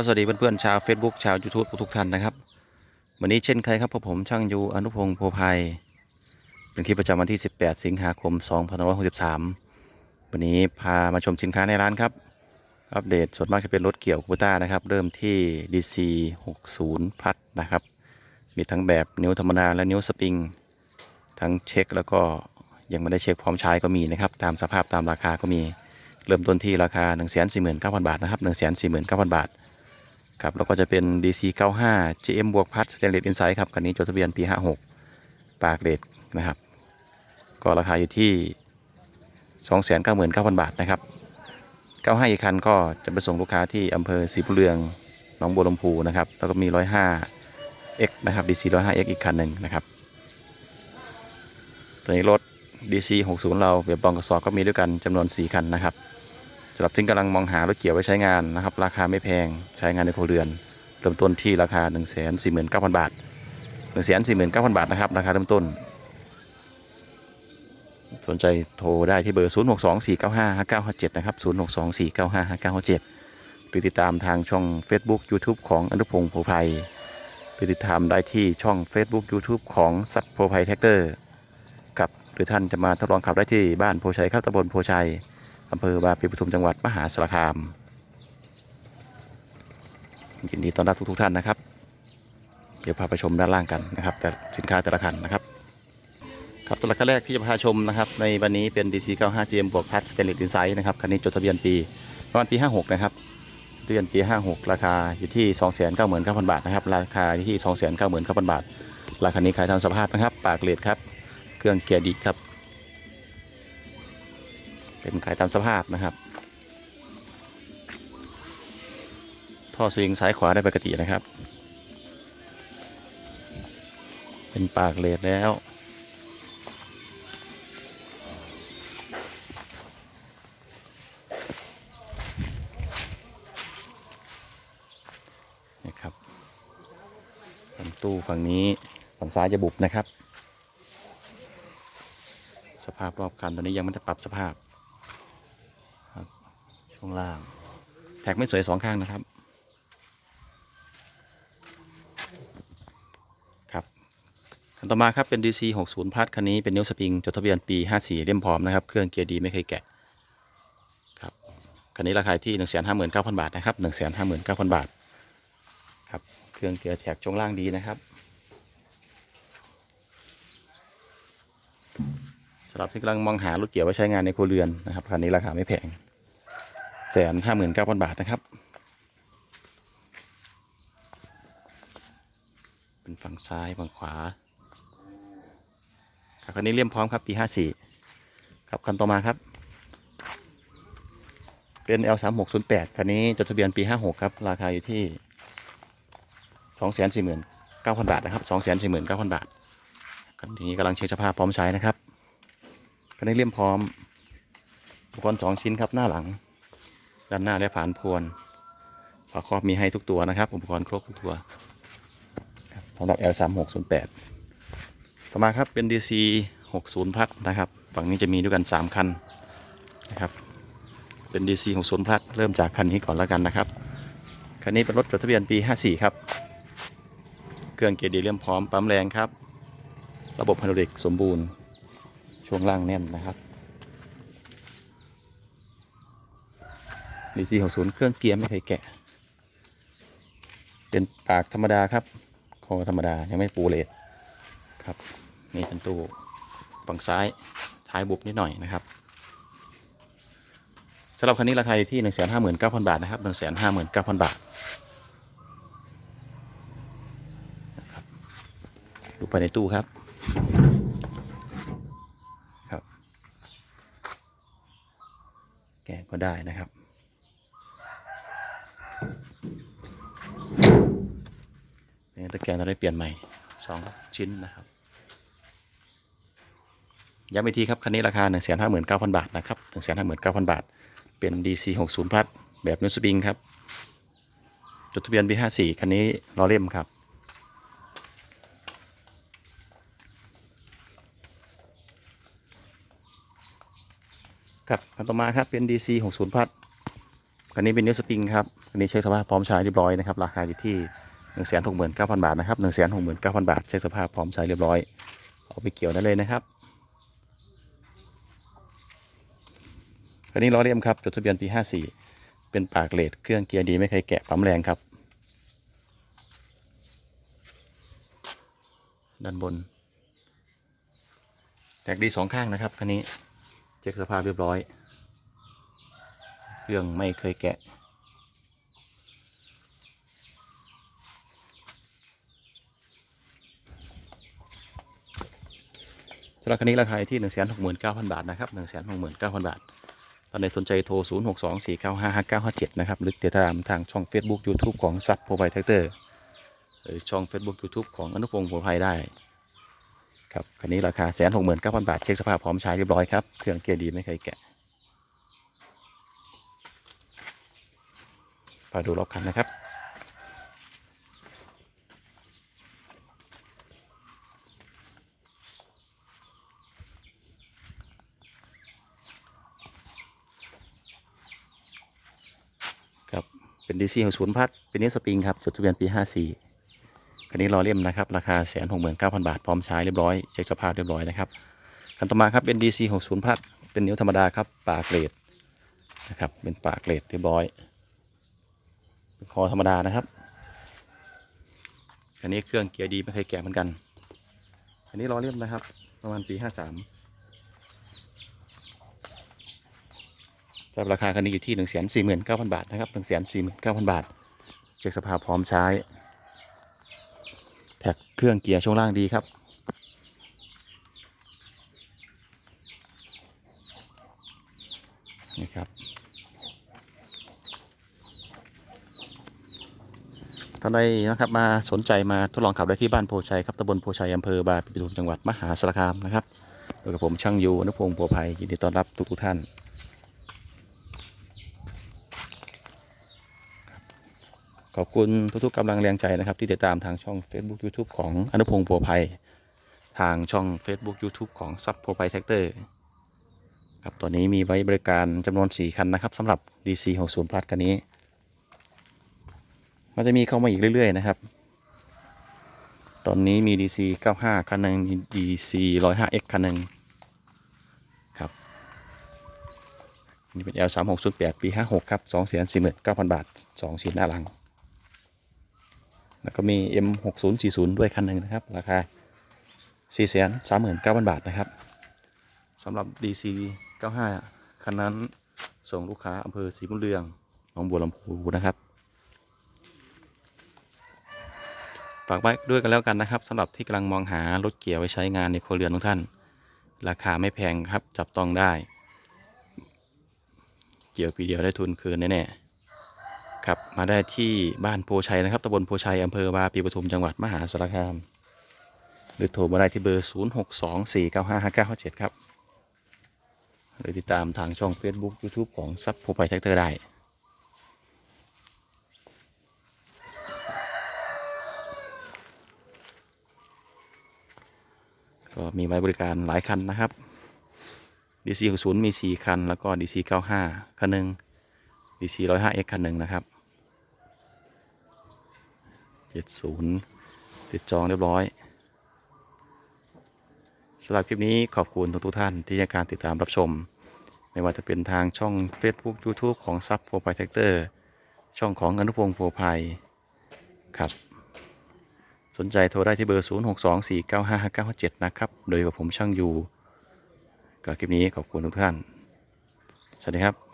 ครับสวัสดีเพื่อนๆชาว Facebook ชาว YouTube ทุกท่านนะครับ วันนี้เช่นเคยครับพบผมช่างยูอนุพงศ์โพภัย เป็นคลิปประจำวันที่ 18 สิงหาคม 2563 วันนี้พามาชมสินค้าในร้านครับ อัปเดตส่วนมากจะเป็นรถเกี่ยวคูต้านะครับ เริ่มที่ DC 60พัดนะครับ มีทั้งแบบนิ้วธรรมดาและนิ้วสปริง ทั้งเช็คแล้วก็ยังไม่ได้เช็คพร้อมใช้ก็มีนะครับ ตามสภาพตามราคาก็มี เริ่มต้นที่ราคา 1 4 9 0 0 0 บาทนะครับ1 4 9 0 0 0 บาท ครับแล้วก็จะเป็น DC 95 GM บวกพัดสเตนเลสอินไซด์ครับคันนี้จดทะเบียนปี 56 ปากเลดนะครับ ก็ราคาอยู่ที่ 299,000 บาทนะครับ 95 อีกคันก็จะไปส่งลูกค้าที่อำเภอศรีบุเรืองหนองบัวลำพูนะครับ แล้วก็มี 105 X นะครับ DC 105 X อีกคันหนึ่งนะครับตัวนี้รถ DC 60 เราแบบบองกระสอบก็มีด้วยกันจำนวน 4 คันนะครับำหรับที่กำลังมองหารถเกี่ยวไว้ใช้งานนะครับ ราคาไม่แพงใช้งานในครัวเรือน เริ่มต้นที่ราคา 1 4 9 0 0 0 บาท 1 4 9 0 0 0 บาทนะครับ ราคาเริ่มต้น สนใจโทรได้ที่เบอร์ 0 6 2 4 9 5 5 9 5 7 นะครับ 0 6 2 4 9 5 5 9 5 7 หรือติดตามทางช่อง Facebook YouTube ของอนุพงศ์โพไพหรือติดตามได้ที่ช่อง Facebook YouTube ของสัตว์โพไพแท็กเตอร์กับหรือท่านจะมาทดลองขับได้ที่บ้านโพชัยครับตำบลโพชัย อำเภอบาปีปทุมจังหวัดมหาสารคามยินดีต้อนรับทุกๆท่านนะครับ เดี๋ยวพาไปชมด้านล่างกันนะครับ แต่สินค้าแต่ละคันนะครับ ครับสำหรับคันแรกที่จะพาชมนะครับ ในวันนี้เป็น DC 95 GM บวกพัดสเตนเลสอินไซด์นะครับคันนี้จดทะเบียนปีประมาณปี 56 นะครับทะเบียนปี 56 ราคาอยู่ที่ 299,000 บาทนะครับ ราคาอยู่ที่ 299,000 บาท ราคานี้ขายทางสภาพนะครับ ปากเลดครับ เครื่องเกียร์ดีครับ เป็นขายตามสภาพนะครับ ท่อสวิงซ้ายขวาได้ปกตินะครับ เป็นปากเลดแล้วนะครับลำตู้ฝั่งนี้ฝั่งซ้ายจะบุบนะครับ สภาพรอบคันตอนนี้ยังไม่ได้ปรับสภาพ ช่วงล่าง แท็กไม่สวยสองข้างนะครับ ครับคันต่อมาครับเป็น DC 60พัดคันนี้เป็นนิ้วสปริง จดทะเบียนปี 54 เล่มพร้อมนะครับ เครื่องเกียร์ดีไม่เคยแกะครับคันนี้ราคาที่ 159,000 บาทนะครับ 159,000 บาทครับเครื่องเกียร์แท็กช่วงล่างดีนะครับสำหรับที่กำลังมองหารถเกี่ยวไว้ใช้งานในครัวเรือนนะครับคันนี้ราคาไม่แพง แสนห้าหมื่นเก้าพันบาทนะครับ เป็นฝั่งซ้ายฝั่งขวาครับคันนี้เลี่ยมพร้อมครับปีห้าสี่ครับคันต่อมาครับ เป็น L 3 6 0 8คันนี้จดทะเบียนปี56ครับ ราคาอยู่ที่สองแสนสี่หมื่นเก้าพันบาทนะครับสองแสนสี่หมื่นเก้าพันบาทคันนี้กำลังเช็คสภาพพร้อมใช้นะครับคันนี้เลี่ยมพร้อมอุปกรณ์สองชิ้นครับหน้าหลัง ด้านหน้าและผานพวนฝาครอบมีให้ทุกตัวนะครับ อุปกรณ์ครบทุกตัวครับสำหรับ L 3 6 0 8 ต่อมาครับเป็น DC 60พัดนะครับ ฝั่งนี้จะมีด้วยกัน 3 คันนะครับเป็น DC 60พัดเริ่มจากคันนี้ก่อนแล้วกันนะครับ คันนี้เป็นรถจดทะเบียนปี 54 ครับ เครื่องเกียร์ดีเลียมพร้อมปั๊มแรงครับ ระบบไฮดรอลิกสมบูรณ์ช่วงล่างแน่นนะครับ DC 60เครื่องเกียร์ไม่เคยแกะ เป็นปากธรรมดาครับ คอธรรมดายังไม่ปูเลดครับ นี่เป็นตู้ฝั่งซ้ายท้ายบุบนิดหน่อยนะครับสำหรับคันนี้ราคาอยู่ที่ 159,000 บาทนะครับ159,000 บาทนะครับดูภายในตู้ครับครับ แกะก็ได้นะครับ ตะแกรงเราได้เปลี่ยนใหม่สองชิ้นนะครับย้ำอีกทีครับ คันนี้ราคา 159,000 บาทนะครับ 159,000 บาท เป็น DC 60พัดแบบนิวสปริงครับ จดทะเบียนปี54 คันนี้ล้อเล่มครับ ครับคันต่อมาครับ เป็น DC 60พัดคันนี้เป็นนิวสปริงครับ คันนี้เช็คสภาพพร้อมใช้เรียบร้อยนะครับ ราคาอยู่ที่ 1นึ่งแสนหกหมื่นเก้าพันบาทนะครับหนึ่งแสนหกหมื่นเก้าพันบาทเช็คสภาพพร้อมใช้เรียบร้อย เอาไปเกี่ยวได้เลยนะครับคันนี้ล้อเลียมครับจดทะเบียนปี54เป็นปากเลดเครื่องเกียร์ดีไม่เคยแกะปั๊มแรงครับ ด้านบนแท็กดีสองข้างนะครับคันนี้เช็คสภาพเรียบร้อย เครื่องไม่เคยแกะ สำห รับคันนี้ราคาอยู่ที่1 6 9 0 0 0บาทนะครับ1 6 9 0 0 0บาทตอนใดสนใจโทร 0 6 2 4 9 5 5 9 5 7 นะครับ หรือติดตามทางช่อง Facebook YouTube ของซับโปรไบแท็กเตอร์หรือช่อง Facebook YouTube ของอนุพงศ์โปรไพได้ครับคันนี้ราคาแสนหกหมื่นเก้าพันบาท เช็คสภาพพร้อมใช้เรียบร้อยครับ เครื่องเกียร์ดีไม่เคยแกะไปดูรอบคันนะครับ ครับเป็นดีซีของศูนย์พัดเป็นนิสสปริงครับจดทะเบียนปี54คันนี้รอเล่มนะครับ ราคาแสนหกหมื่นเก้าพันบาทพร้อมใช้เรียบร้อยเช็คสภาพเรียบร้อยนะครับคันต่อมาครับเป็น DC 60พัดเป็นนิ้วธรรมดาครับปากเกรดนะครับเป็นปากเกรดเรียบร้อยเป็นคอธรรมดานะครับคันนี้เครื่องเกียร์ดีไม่เคยแกะเหมือนกันคันนี้รอเล่มนะครับ ประมาณปี53 จับราคาคันนี้อยู่ที่1 4 4 9 0 0 0บาทนะครับ1 4 4 9 0 0 0บาท เช็คสภาพพร้อมใช้ แท็กเครื่องเกียร์ช่วงล่างดีครับ นี่ครับท่านใดนะครับมาสนใจมาทดลองขับได้ที่บ้านโพชัยครับตำบลโพชัยอำเภอบาปิตุมจังหวัดมหาสารคามนะครับโดยกับผมช่างยูอนุพงศ์โพภัยยินดีต้อนรับทุกทุกท่าน ขอบคุณทุกๆกำลังแรงใจนะครับ ที่ติดตามทางช่อง Facebook YouTube ของอนุพงศ์โพภัย ทางช่อง Facebook YouTube ของซับโพภัยแท็กเตอร์ครับตอนนี้มีไว้บริการจำนวน 4 คันนะครับสำหรับ DC 60 Plus คันนี้ มันจะมีเข้ามาอีกเรื่อย ๆ นะครับ ตอนนี้มี DC 95 คันหนึ่งมี DC 105X คันหนึ่งครับนี่เป็น L 3 6 0 8 ปี 56 ครับ 2 4 4 9 0 0 บาท 2 ชิ้นหน้าหลัง แล้วก็มี M 6 0 4 0 ด้วยคันหนึ่งนะครับ ราคา 4 3 9 0 0 0 บาทนะครับสำหรับ DC 95 คันนั้นส่งลูกค้าอำเภอศรีบุญเรืองหนองบัวลำพูนะครับ ฝากไว้ด้วยกันแล้วกันนะครับสำหรับที่กำลังมองหารถเกียร์ไว้ใช้งานในครัวเรือนของท่าน ราคาไม่แพงครับจับต้องได้ เกี่ยวปีเดียวได้ทุนคืนแน่ๆ ครับมาได้ที่บ้านโพชัยนะครับตำบลโพชัยอำเภอบาปีปทุมจังหวัดมหาสารคาม หรือโทรมาได้ที่เบอร์ 0 6 2 4 9 5 5 9 5 7 ครับ หรือติดตามทางช่อง Facebook YouTube ของซับโพไพแท็กเตอร์ได้ก็มีไว้บริการหลายคันนะครับ DC 60มี 4 คัน แล้วก็ DC 95 คันหนึ่ง DC 105X คันหนึ่งนะครับ 70ติดจองเรียบร้อยสำหรับคลิปนี้ขอบคุณทุกๆท่านที่ให้การติดตามรับชม ไม่ว่าจะเป็นทางช่อง Facebook YouTube ของซับโ r รไ t แท็กเตอร์ช่องของอนุพงศ์โ r รไพครับ สนใจโทรได้ที่เบอร์ 0 6 2 4 9 5 5 9 7นะครับ โดยกับผมช่างยูกับคลิปนี้ขอบคุณทุกท่าน สวัสดีครับ